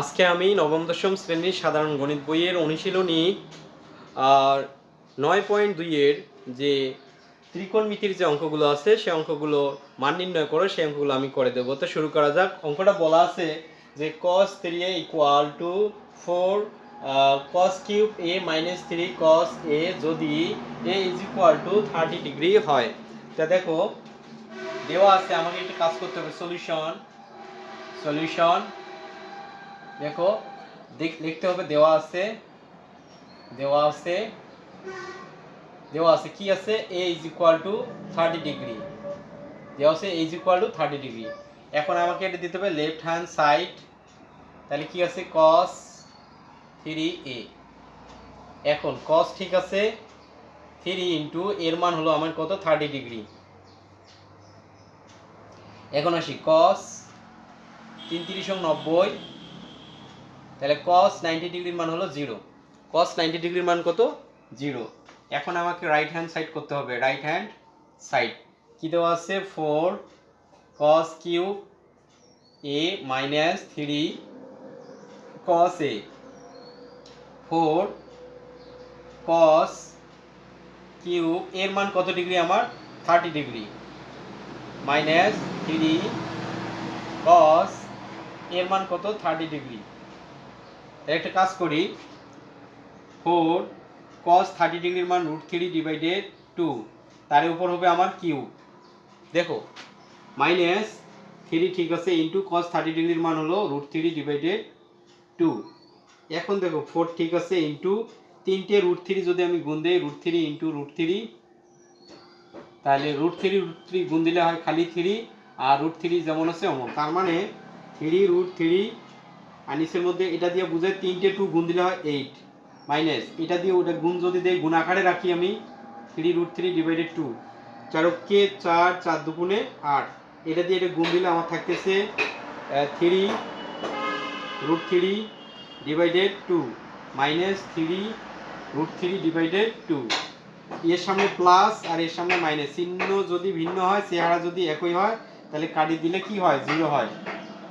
আজকে আমি নবম, দশম শ্রেণির সাধারণ গণিত বইয়ের অনুশীলনী, আর নয় পয়েন্ট দুইয়ের যে ত্রিকোণমিতির যে অঙ্কগুলো আছে সেই অঙ্কগুলো মান নির্ণয় করো, সেই অঙ্কগুলো আমি করে দেবো। তো শুরু করা যাক। অঙ্কটা বলা আছে যে cos three A equal to four cos cube A minus three cos A যদি A is equal to thirty degree হয়। তা দেখো, দেওয়া আছে, আমাকে একটু কাজ করতে হবে। সলিউশন সলিউশন দেখো লিখতে হবে দেওয়া আছে দেওয়া আছে দেওয়া আছে, কি আছে? A is equal to thirty degree দেওয়া আছে A is equal to thirty degree এখন আমাকে এটা দিতে হবে লেফট হ্যান্ড সাইড তাহলে কি আছে? কস থ্রি এ এখন কস ঠিক আছে? থ্রি ইন্টু এর মান হলো আমার কত? থার্টি ডিগ্রি এখন আসি কস তিন তিরিশ নব্বই। তাহলে কস নাইনটি ডিগ্রির মান হলো জিরো কস নাইনটি ডিগ্রির মান কত? জিরো এখন আমাকে রাইট হ্যান্ড সাইড করতে হবে। রাইট হ্যান্ড সাইড কী দেওয়া আছে? Four cos cube A minus three cos A four cos cube এর মান কত ডিগ্রি আমার? Thirty degree minus three cos এর মান কত? থার্টি ডিগ্রি একটা কাজ করি ফোর কস থার্টি ডিগ্রির মান রুট থ্রি ডিভাইডেড টু তার উপর হবে আমার কিউ দেখো মাইনাস থ্রি ঠিক আছে ইন্টু কস থার্টি ডিগ্রির মান হলো রুট থ্রি ডিভাইডেড টু এখন দেখো ফোর ঠিক আছে ইন্টু তিনটে রুট থ্রি যদি আমি গুণ দিই root three into root three তাহলে রুট থ্রি রুট থ্রি গুণ দিলে হয় খালি থ্রি আর রুট থ্রি যেমন আছে অমন তার মানে থ্রি রুট থ্রি আর নিচের মধ্যে এটা দিয়ে বুঝে তিনটে টু গুণ দিলে হয় এইট মাইনাস এটা দিয়ে ওটা গুণ যদি দেয় গুণ আকারে রাখি আমি three root three divided two চারককে চার চার দুগুণে আট। এটা দিয়ে এটা গুণ দিলে আমার থাকতেছে three root three divided two minus three root three divided two এর সামনে প্লাস আর এর সামনে মাইনাস চিহ্ন যদি ভিন্ন হয়, চেহারা যদি একই হয়, তাহলে কাটি দিলে কি হয়? জিরো হয়।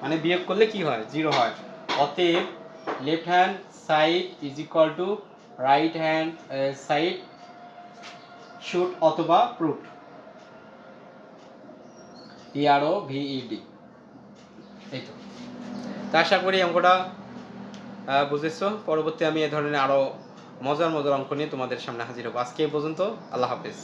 মানে বিয়োগ করলে কি হয়? জিরো হয়। অতএব left hand side is equal to right hand side shoot অথবা প্রুট ইআরও ভিইডি এই তো তা আশা করি অঙ্কটা বুঝেছ। পরবর্তী আমি এ ধরনের আরও মজার মজার অঙ্ক নিয়ে তোমাদের সামনে হাজির হব। আজকে এই পর্যন্ত, আল্লাহ হাফেজ।